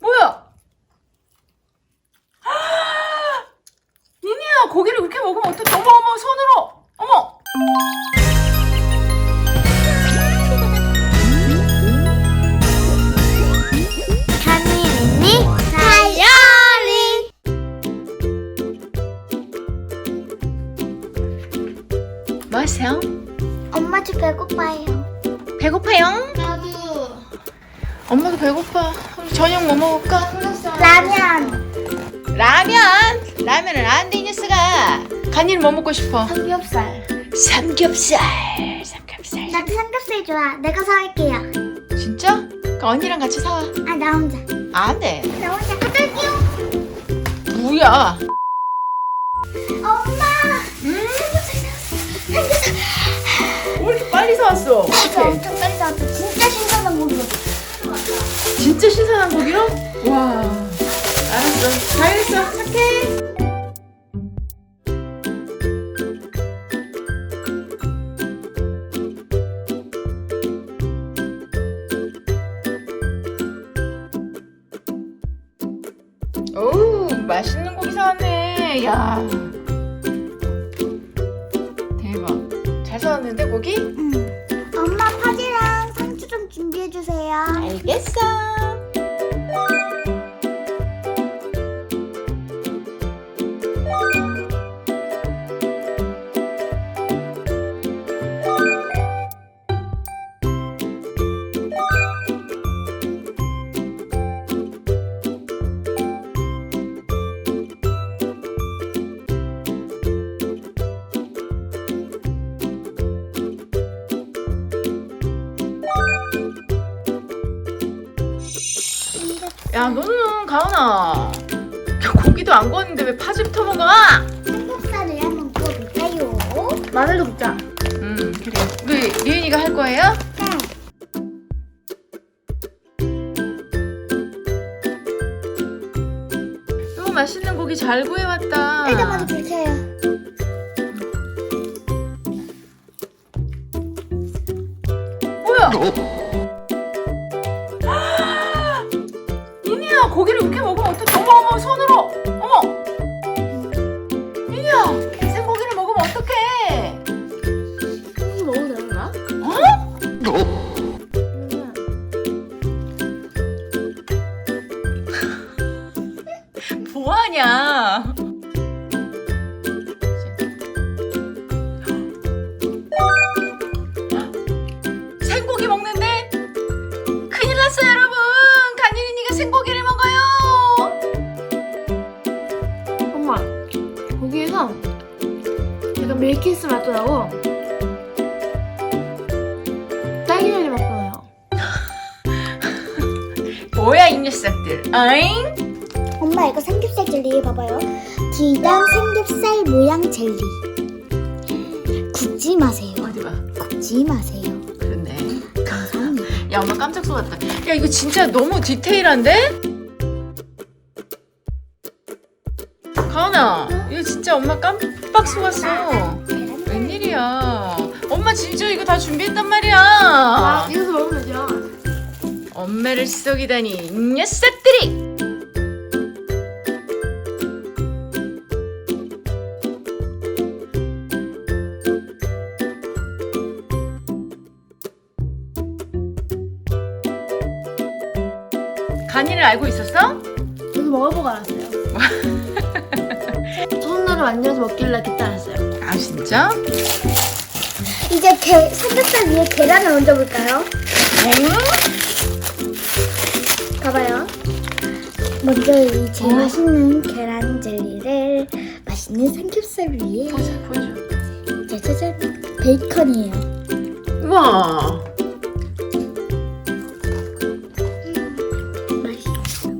뭐야? 니니야 고기를 그렇게 먹으면 어떡해? 어머 어머 손으로 어머. 다니니 다이어리 뭐 하세요? 엄마도 배고파요 배고파요? 나도 엄마도 배고파. 저녁 뭐 먹을까? 라면 라면. 라면은 안 돼, 이 녀석아. 간이는 뭐 먹고 싶어? 삼겹살 삼겹살. 삼겹살. 나도 삼겹살 좋아 내가 사갈게요 진짜? 그 언니랑 같이 사와. 아 나 혼자 안 돼. 나 혼자 가갈게요 뭐야? 엄마 음? 왜 이렇게 빨리 사왔어? 저 엄청 빨리 나왔어 와. 알았어. 잘했어. 착해. 오, 맛있는 고기 사왔네. 야. 대박. 잘 사왔는데 고기? 응. 엄마 파지랑 상추 좀 준비해 주세요 알겠어. 야, 너는 가은아. 야, 고기도 안 구웠는데 왜 파지부터 먹어? 삼겹살을 한번 구워볼까요? 마늘도 굽자. 음, 그래. 우리 리은이가 할 거예요? 응 너무 맛있는 고기 잘 구해왔다. 일단 먼저 불 켜요 뭐야? 고기를 이렇게 먹으면 어떡해? 어머 어머 손으로 녀석들 어잉? 엄마 이거 삼겹살 젤리 봐봐요. 기장 삼겹살 모양 젤리. 굽지 마세요. 어디 봐 굽지 마세요. 그렇네 감사합니다. 야 엄마 깜짝 속았다 야 이거 진짜 너무 디테일한데? 가은아 이거 진짜 엄마 깜빡 속았어 웬일이야 엄마 진짜 이거 다 준비했단 아 말이야 이거서 먹으면 되죠 엄마를 속이다니 이 녀석들이 간이를 알고 있었어? 저도 먹어보고 알았어요 손으로 만져서 먹길래 그때 알았어요 아 진짜? 이제 게, 삼겹살 위에 계란을 얹어볼까요? 봐봐요. 먼저 이 제일 어? 맛있는 계란 젤리를 맛있는 삼겹살 위에 짜자잔 베이컨이에요. 우와 맛있어.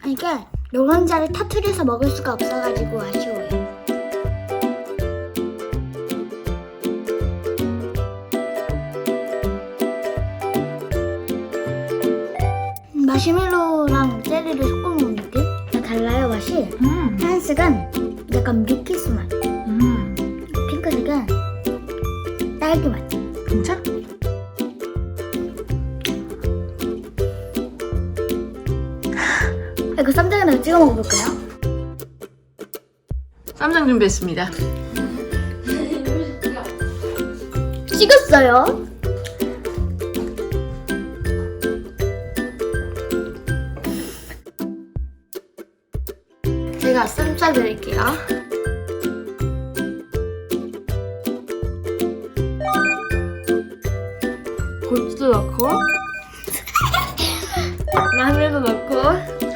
아, 이게 노른자를 터트려서 먹을 수가 없어가지고 아쉬워 마시멜로랑 젤리를 섞어 먹는 느낌? 다 달라요 맛이. 음, 하얀색은 약간 밀키스 맛, 음. 핑크색은 딸기 맛. 진짜? 이거 쌈장에다가 찍어 먹어볼까요? 쌈장 준비했습니다. 찍었어요. 제가 쌈 싸드릴게요. 고추도 넣고 마늘도 넣고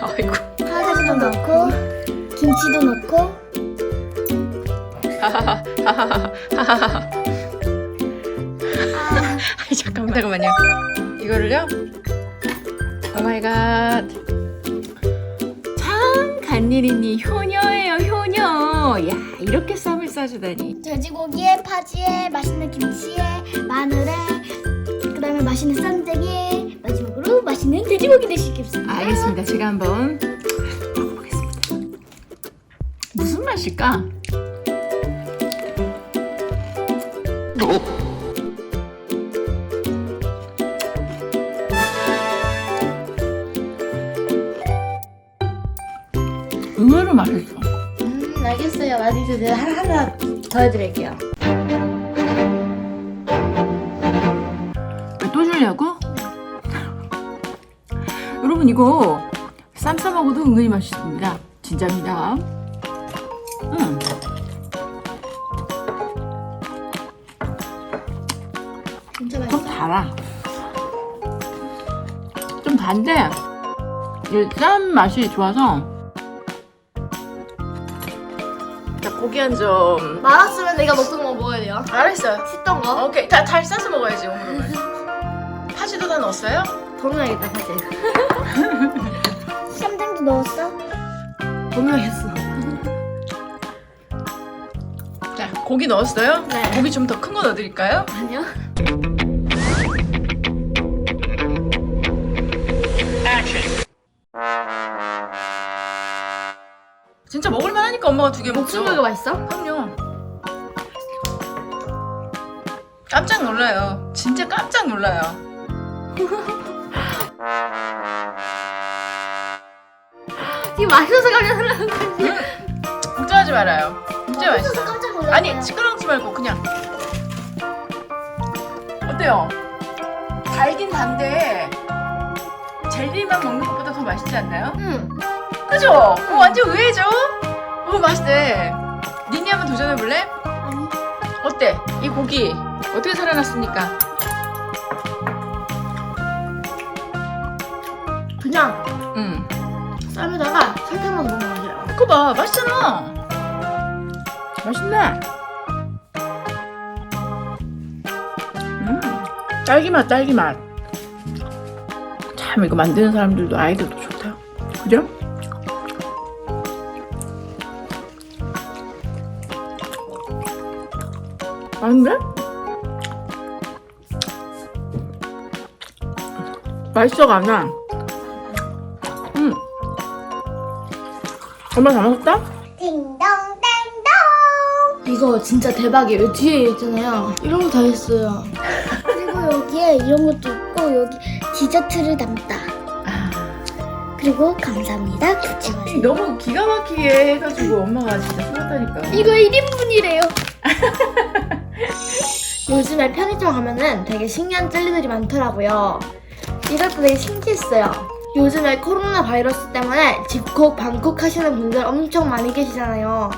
아이고. 파스타도 넣고 김치도 넣고 아, 잠깐만, 잠깐만요. 이거를요? 오 마이 갓. 참, 간일이니 효녀예요, 효녀. 야, 이렇게 쌈을 싸주다니. 돼지고기에 파지에 맛있는 김치에 마늘에 그다음에 맛있는 쌈장에 마지막으로 맛있는 돼지고기 드시겠습니다. 알겠습니다. 제가 한번 먹어보겠습니다. 무슨 맛일까? 의외로 맛있어. 음 알겠어요. 맛있어. 제가 하나 하나 더 해드릴게요. 왜또 주려고? 여러분 이거 쌈 싸 먹어도 은근히 맛있습니다. 진짜입니다. 음. 진짜 좀 맛있어. 달아. 좀 단데 이쌈 맛이 좋아서. 고기 한 점. 말았으면 내가 먹던 거 먹어야 돼요. 알았어요. 씻던 거. 오케이 다, 잘 싸서 먹어야지 오늘은. 파지도 다 넣었어요? 더 넣어야겠다 사실. 쌈장도 넣었어? 더 넣어야겠어. 자 고기 넣었어요? 네. 고기 좀 더 큰 거 넣어드릴까요? 아니요. 진짜 먹을만 하니까 엄마가 두 개 먹죠. 목숨물가 맛있어? 그럼요. 깜짝 놀라요. 진짜 깜짝 놀라요. 지금 맛있어서 깜짝 놀라는 거지. 걱정하지 말아요. 진짜 맛있어. 깜짝 놀랐어요. 아니 시끄러우지 말고 그냥. 어때요? 달긴 단데 젤리만 먹는 것보다 더 맛있지 않나요? 응. 그죠? 어, 완전 의외죠? 오 맛있대. 니니 한번 도전해 볼래? 아니 어때? 이 고기 어떻게 살아났습니까? 그냥 응. 쌈에다가 설탕만 넣으면 맛이야. 그거 봐, 맛있잖아. 맛있네. 음, 딸기 맛, 딸기 맛. 참 이거 만드는 사람들도 아이들도 좋다. 그죠? 맛있네? 맛있어가 안 나. 음. 엄마 다 먹었다? 딩동댕동 이거 진짜 대박이에요. 뒤에 있잖아요. 이런 거다 했어요. 그리고 여기에 이런 것도 있고 여기 디저트를 담다 아, 그리고 감사합니다 마세요 너무 기가 막히게 해가지고 엄마가 진짜 속았다니까. 이거 1인분이래요 요즘에 편의점 가면은 되게 신기한 젤리들이 많더라고요. 이것도 되게 신기했어요. 요즘에 코로나 바이러스 때문에 집콕, 방콕 하시는 분들 엄청 많이 계시잖아요.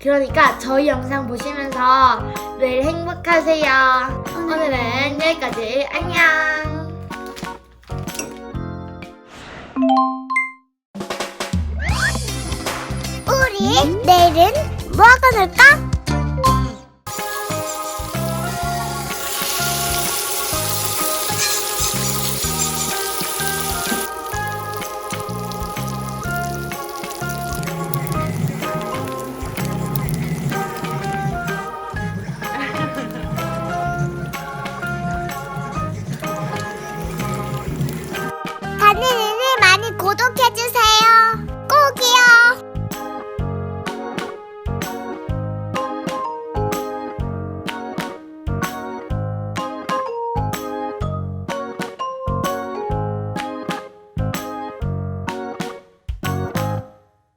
그러니까 저희 영상 보시면서 늘 행복하세요. 오늘은 여기까지. 안녕. 우리 내일은 뭐 하고 놀까? 구독해주세요.